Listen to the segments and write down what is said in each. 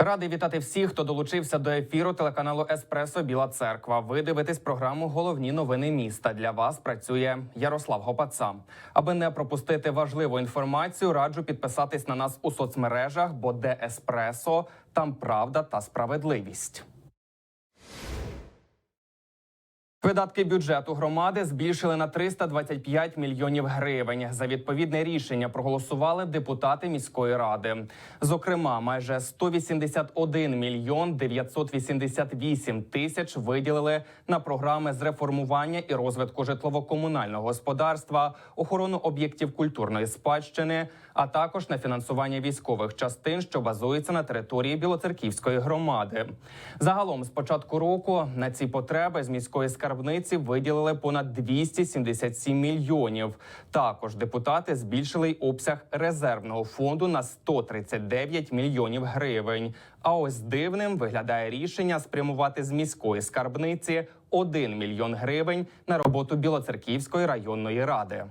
Радий вітати всіх, хто долучився до ефіру телеканалу Еспресо Біла Церква. Ви дивитесь програму Головні новини міста. Для вас працює Ярослав Гопаца. Аби не пропустити важливу інформацію, раджу підписатись на нас у соцмережах, бо де Еспресо, там правда та справедливість. Видатки бюджету громади збільшили на 325 мільйонів гривень. За відповідне рішення проголосували депутати міської ради. Зокрема, майже 181 мільйон 988 тисяч виділили на програми з реформування і розвитку житлово-комунального господарства, охорону об'єктів культурної спадщини, а також на фінансування військових частин, що базуються на території Білоцерківської громади. Загалом з початку року на ці потреби з міської скарбниці виділили понад 277 мільйонів. Також депутати збільшили й обсяг резервного фонду на 139 мільйонів гривень. А ось дивним виглядає рішення спрямувати з міської скарбниці 1 мільйон гривень на роботу Білоцерківської районної ради.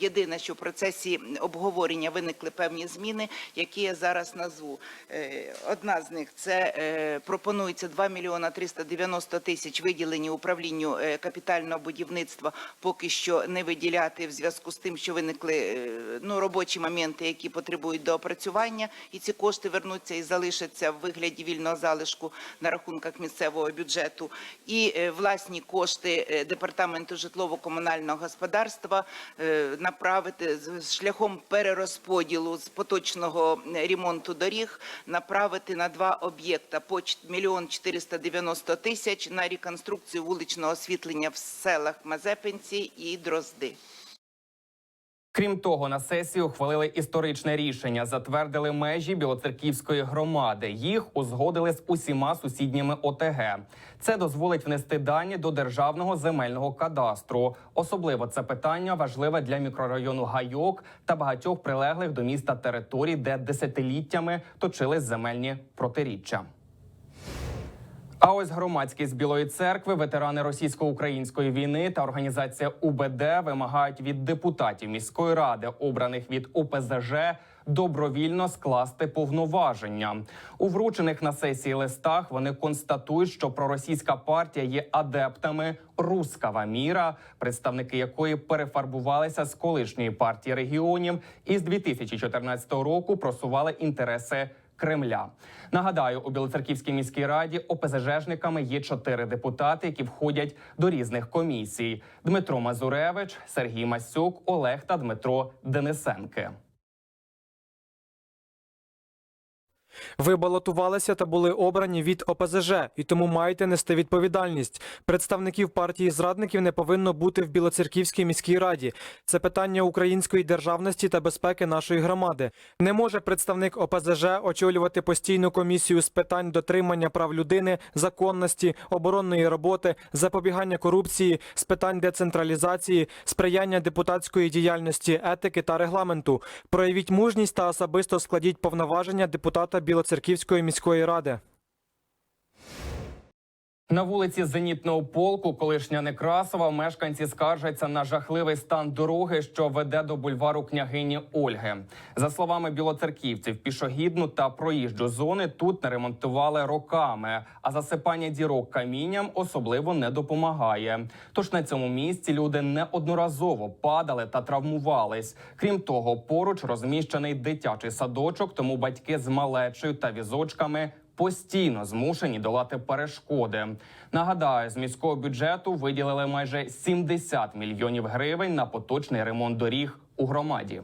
Єдине, що в процесі обговорення виникли певні зміни, які я зараз назву. Е, Одна з них це е, пропонується 2 мільйона 390 тисяч виділені управлінню е, капітального будівництва, поки що не виділяти в зв'язку з тим, що виникли ну, робочі моменти, які потребують доопрацювання, і ці кошти вернуться і залишаться в вигляді вільного залишку на рахунках місцевого бюджету. І власні кошти департаменту житлово-комунального господарства е, направити шляхом перерозподілу з поточного е, ремонту доріг, направити на два об'єкта по ч- мільйон 490 тисяч на реконструкцію вуличного освітлення в селах Мазепинці і Дрозди. Крім того, на сесії ухвалили історичне рішення, затвердили межі Білоцерківської громади. Їх узгодили з усіма сусідніми ОТГ. Це дозволить внести дані до державного земельного кадастру. Особливо це питання важливе для мікрорайону Гайок та багатьох прилеглих до міста територій, де десятиліттями точились земельні протиріччя. А ось громадськість Білої церкви, ветерани російсько-української війни та організація УБД вимагають від депутатів міської ради, обраних від ОПЗЖ, добровільно скласти повноваження. У вручених на сесії листах вони констатують, що проросійська партія є адептами рускава міра, представники якої перефарбувалися з колишньої партії регіонів і з 2014 року просували інтереси. Кремля нагадаю, у Білоцерківській міській раді ОПЗЖниками є чотири депутати, які входять до різних комісій: Дмитро Мазуревич, Сергій Масюк, Олег та Дмитро Денисенки. Ви балотувалися та були обрані від ОПЗЖ, і тому маєте нести відповідальність. Представників партії зрадників не повинно бути в Білоцерківській міській раді. Це питання української державності та безпеки нашої громади. Не може представник ОПЗЖ очолювати постійну комісію з питань дотримання прав людини, законності, оборонної роботи, запобігання корупції, з питань децентралізації, сприяння депутатської діяльності, етики та регламенту. Проявіть мужність та особисто складіть повноваження депутата Білоцерківської міської ради. На вулиці Зенітного полку, колишня Некрасова, мешканці скаржаться на жахливий стан дороги, що веде до бульвару княгині Ольги. За словами білоцерківців, пішохідну та проїжджу зони тут не ремонтували роками, а засипання дірок камінням особливо не допомагає. Тож на цьому місці люди неодноразово падали та травмувались. Крім того, поруч розміщений дитячий садочок, тому батьки з малечою та візочками постійно змушені долати перешкоди. Нагадаю, з міського бюджету виділили майже 70 мільйонів гривень на поточний ремонт доріг у громаді.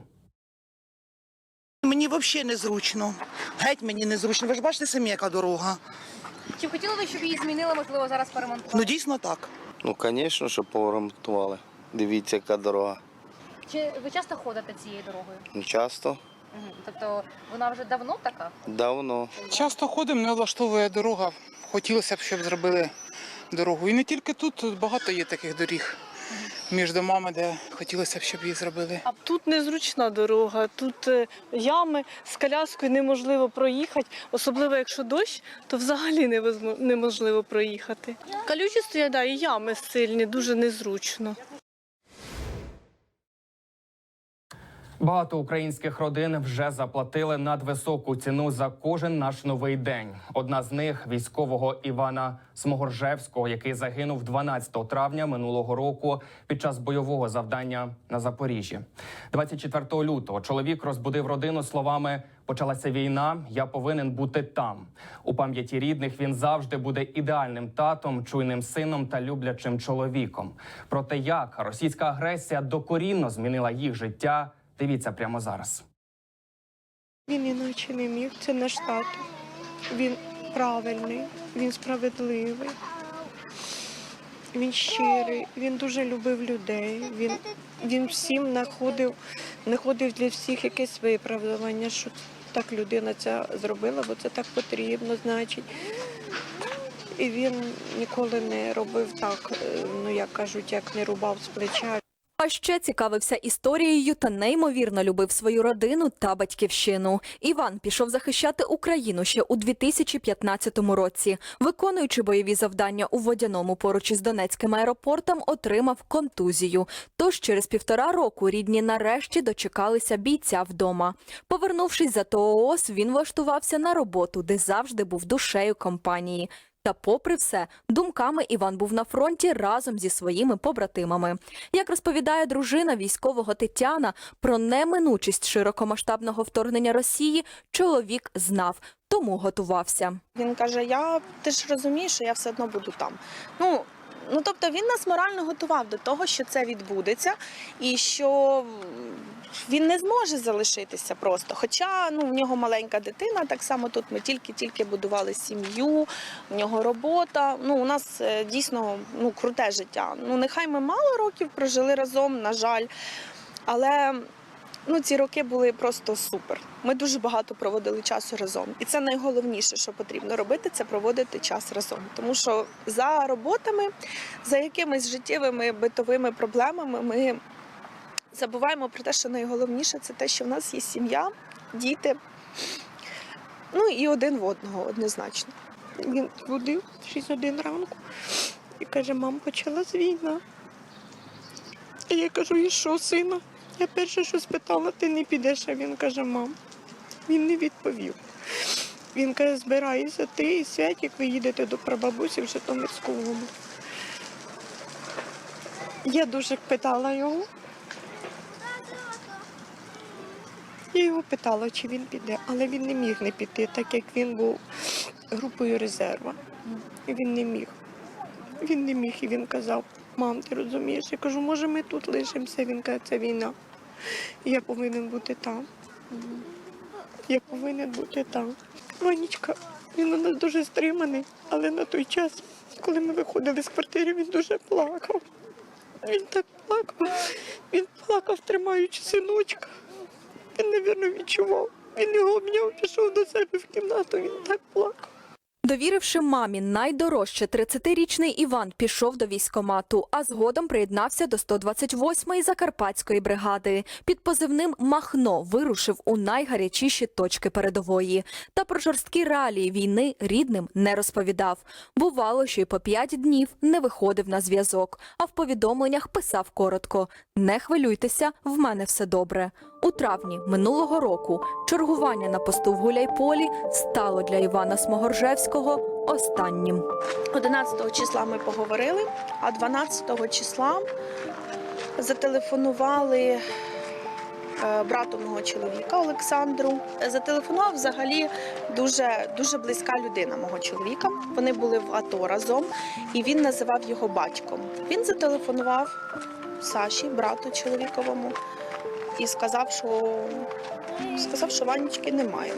Мені взагалі незручно. Геть мені незручно. Ви ж бачите самі, яка дорога. Чи хотіли ви, щоб її змінили, можливо, зараз перемонтували? Ну дійсно так. Ну, звісно, що поремонтували. Дивіться, яка дорога. Чи ви часто ходите цією дорогою? Не часто, Мгм. Тобто вона вже давно така? давно. Часто ходимо, не влаштовує дорога. Хотілося б, щоб зробили дорогу. І не тільки тут, тут багато є таких доріг між домами, де хотілося б, щоб її зробили. А тут незручна дорога, тут е, ями з коляскою неможливо проїхати, особливо якщо дощ, то взагалі невозмо- неможливо проїхати. Калючі стоять, да, і ями сильні, дуже незручно. Багато українських родин вже заплатили надвисоку ціну за кожен наш новий день. Одна з них військового Івана Смогоржевського, який загинув 12 травня минулого року під час бойового завдання на Запоріжжі. 24 лютого чоловік розбудив родину словами: почалася війна. Я повинен бути там. У пам'яті рідних він завжди буде ідеальним татом, чуйним сином та люблячим чоловіком. Про те, як російська агресія докорінно змінила їх життя. Дивіться прямо зараз. Він іначе не міг, це наш тато. Він правильний, він справедливий, він щирий, він дуже любив людей. Він, він всім знаходив, знаходив для всіх якесь виправдання, що так людина це зробила, бо це так потрібно, значить. І він ніколи не робив так, е, ну як кажуть, як не рубав з плеча. А ще цікавився історією та неймовірно любив свою родину та батьківщину. Іван пішов захищати Україну ще у 2015 році. Виконуючи бойові завдання у водяному поруч із Донецьким аеропортом, отримав контузію. Тож через півтора року рідні нарешті дочекалися бійця вдома. Повернувшись за ТООС, він влаштувався на роботу, де завжди був душею компанії. Та, попри все, думками Іван був на фронті разом зі своїми побратимами. Як розповідає дружина військового Тетяна, про неминучість широкомасштабного вторгнення Росії чоловік знав, тому готувався. Він каже: Я ти ж розумієш, що я все одно буду там. Ну ну тобто він нас морально готував до того, що це відбудеться, і що він не зможе залишитися просто. Хоча ну в нього маленька дитина, так само тут ми тільки-тільки будували сім'ю, в нього робота. Ну у нас е, дійсно ну круте життя. Ну нехай ми мало років прожили разом, на жаль, але. Ну, ці роки були просто супер. Ми дуже багато проводили часу разом. І це найголовніше, що потрібно робити, це проводити час разом. Тому що за роботами, за якимись життєвими битовими проблемами, ми забуваємо про те, що найголовніше це те, що в нас є сім'я, діти. Ну і один в одного однозначно. Він будив в 6 годин ранку і каже, мам, почалась війна. І я кажу, і що, сина? Я перше, що спитала, ти не підеш, а він каже, мам. Він не відповів. Він каже, збирайся, ти і Святік, ви їдете до прабабусі в Житомирську область. Я дуже питала його. Я його питала, чи він піде, але він не міг не піти, так як він був групою резерва. Він не міг. Він не міг, і він казав, мам, ти розумієш? Я кажу, може, ми тут лишимося. Він каже, це війна. Я повинен бути там. Я повинен бути там. Ванечка, він у нас дуже стриманий, але на той час, коли ми виходили з квартири, він дуже плакав. Він так плакав. Він плакав, тримаючи синочка. Він, напевно, відчував. Він його обняв, пішов до себе в кімнату, він так плакав. Довіривши мамі найдорожче, 30-річний Іван пішов до військомату, а згодом приєднався до 128-ї Закарпатської бригади. Під позивним Махно вирушив у найгарячіші точки передової. Та про жорсткі реалії війни рідним не розповідав. Бувало, що й по п'ять днів не виходив на зв'язок, а в повідомленнях писав коротко: Не хвилюйтеся, в мене все добре. У травні минулого року чергування на посту в Гуляйполі стало для Івана Смогоржевського останнім. 11 числа ми поговорили, а 12 числа зателефонували е, брату мого чоловіка Олександру. Зателефонував взагалі дуже, дуже близька людина мого чоловіка. Вони були в АТО разом, і він називав його батьком. Він зателефонував Саші, брату чоловіковому, і сказав, що сказав, що Ванечки немає.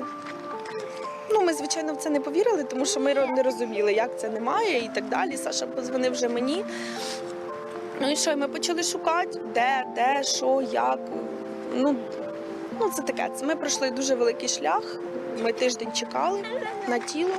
Ну, ми, звичайно, в це не повірили, тому що ми не розуміли, як це немає і так далі. Саша позвонив вже мені. Ну і що, ми почали шукати, де, де, що, як. Ну, ну це таке. Ми пройшли дуже великий шлях. Ми тиждень чекали на тіло.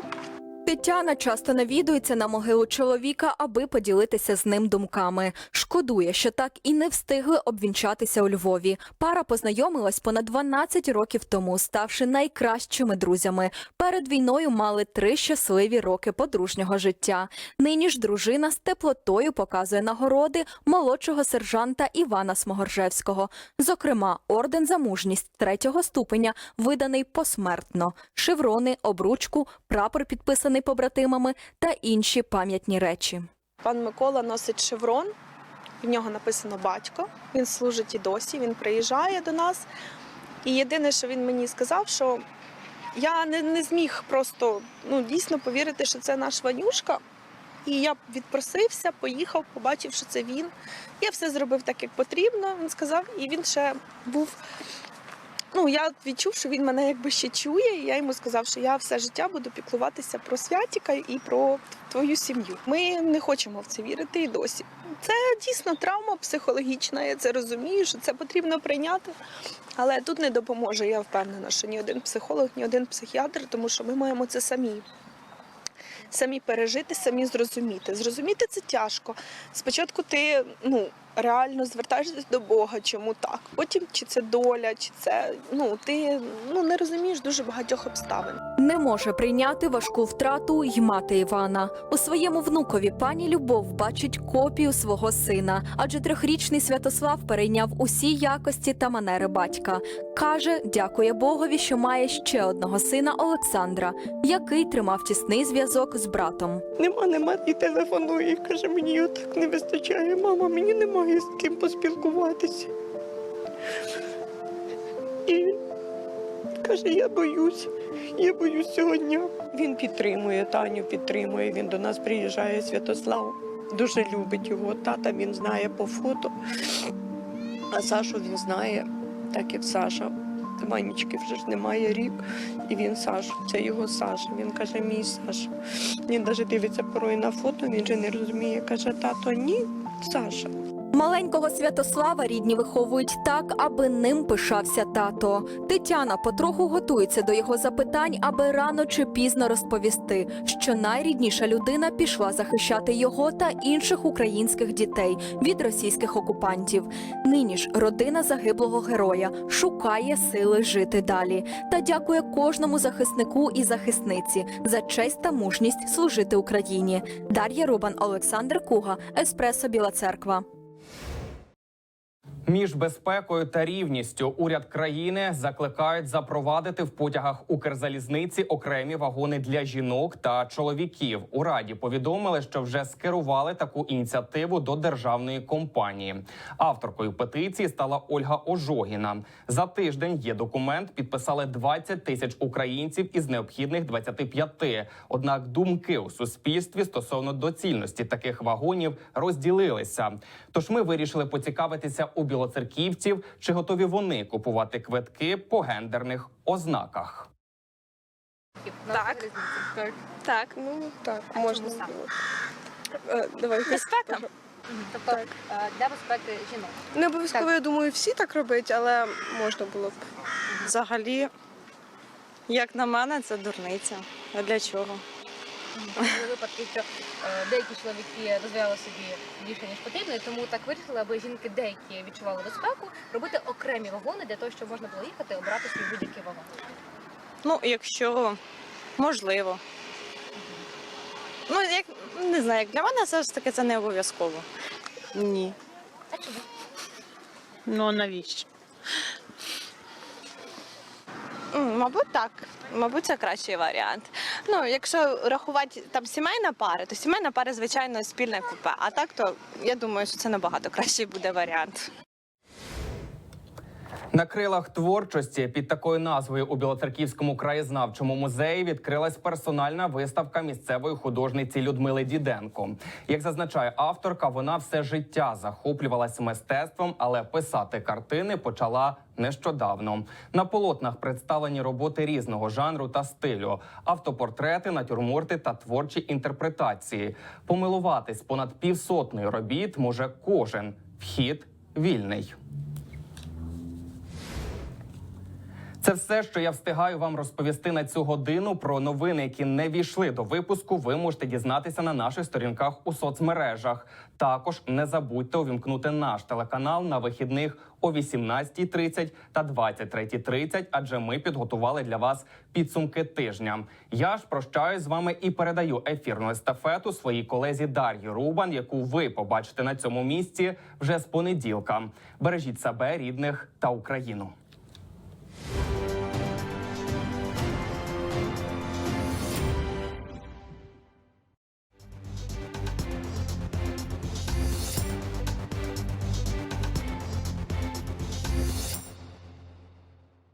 Тетяна часто навідується на могилу чоловіка, аби поділитися з ним думками. Шкодує, що так і не встигли обвінчатися у Львові. Пара познайомилась понад 12 років тому, ставши найкращими друзями. Перед війною мали три щасливі роки подружнього життя. Нині ж дружина з теплотою показує нагороди молодшого сержанта Івана Смогоржевського. Зокрема, орден за мужність третього ступеня виданий посмертно, шеврони, обручку, прапор підписаний побратимами та інші пам'ятні речі. Пан Микола носить шеврон, в нього написано батько. Він служить і досі, він приїжджає до нас. І єдине, що він мені сказав, що я не, не зміг просто ну, дійсно повірити, що це наш Ванюшка. І я відпросився, поїхав, побачив, що це він. Я все зробив так, як потрібно. Він сказав, і він ще був. Ну, я відчув, що він мене якби ще чує, і я йому сказав, що я все життя буду піклуватися про Святіка і про твою сім'ю. Ми не хочемо в це вірити і досі. Це дійсно травма психологічна, я це розумію, що це потрібно прийняти. Але тут не допоможе, я впевнена, що ні один психолог, ні один психіатр, тому що ми маємо це самі. Самі пережити, самі зрозуміти. Зрозуміти це тяжко. Спочатку ти ну, реально звертаєшся до Бога, чому так. Потім чи це доля, чи це ну ти ну не розумієш дуже багатьох обставин. Не може прийняти важку втрату й мати Івана. У своєму внукові пані Любов бачить копію свого сина, адже трьохрічний Святослав перейняв усі якості та манери батька. Каже, дякує Богові, що має ще одного сина Олександра, який тримав тісний зв'язок з братом. Нема, нема і телефонує. Каже, мені його так не вистачає. Мама, мені немає з ким поспілкуватися. І каже, я боюсь, я боюсь цього дня. Він підтримує Таню, підтримує. Він до нас приїжджає Святослав. Дуже любить його. Тата він знає по фото. А Сашу він знає, так як Саша. Ванічки вже ж немає рік, і він Саша. Це його Саша. Він каже, мій Саша. Він навіть дивиться порой на фото, він же не розуміє. Каже, тато, ні, Саша. Маленького Святослава рідні виховують так, аби ним пишався тато. Тетяна потроху готується до його запитань, аби рано чи пізно розповісти, що найрідніша людина пішла захищати його та інших українських дітей від російських окупантів. Нині ж родина загиблого героя шукає сили жити далі та дякує кожному захиснику і захисниці за честь та мужність служити Україні. Дар'я Рубан, Олександр Куга, Еспресо Біла Церква. Між безпекою та рівністю уряд країни закликають запровадити в потягах Укрзалізниці окремі вагони для жінок та чоловіків. У раді повідомили, що вже скерували таку ініціативу до державної компанії. Авторкою петиції стала Ольга Ожогіна. За тиждень є документ. Підписали 20 тисяч українців із необхідних 25. Однак думки у суспільстві стосовно доцільності таких вагонів розділилися. Тож ми вирішили поцікавитися у білоцерківців, чи готові вони купувати квитки по гендерних ознаках. Так. Так. Так, ну так, можна. Е, Давай. Безпека. Тобто е, для безпеки жінок. Не обов'язково, Так. я думаю, всі так роблять, але можна було б. Взагалі, як на мене, це дурниця. А для чого? Випадки, що е, деякі чоловіки дозволяли собі більше ніж потрібно, і тому так вирішили, аби жінки деякі відчували безпеку, робити окремі вагони для того, щоб можна було їхати, обирати свій будь-який вагон. Ну, якщо можливо. Ну, як не знаю, як для мене все ж таки це не обов'язково. Ні. А чому? Ну навіщо? Мабуть, так. Мабуть, це кращий варіант. Ну, якщо рахувати там сімейна пара, то сімейна пара, звичайно, спільне купе. А так, то я думаю, що це набагато кращий буде варіант. На крилах творчості під такою назвою у Білоцерківському краєзнавчому музеї відкрилась персональна виставка місцевої художниці Людмили Діденко. Як зазначає авторка, вона все життя захоплювалась мистецтвом, але писати картини почала нещодавно. На полотнах представлені роботи різного жанру та стилю: автопортрети, натюрморти та творчі інтерпретації. Помилуватись понад півсотнею робіт може кожен. Вхід вільний. Це все, що я встигаю вам розповісти на цю годину. Про новини, які не війшли до випуску, ви можете дізнатися на наших сторінках у соцмережах. Також не забудьте увімкнути наш телеканал на вихідних о 18.30 та 23.30, адже ми підготували для вас підсумки тижня. Я ж прощаюсь з вами і передаю ефірну естафету своїй колезі Дар'ї Рубан, яку ви побачите на цьому місці вже з понеділка. Бережіть себе, рідних та Україну.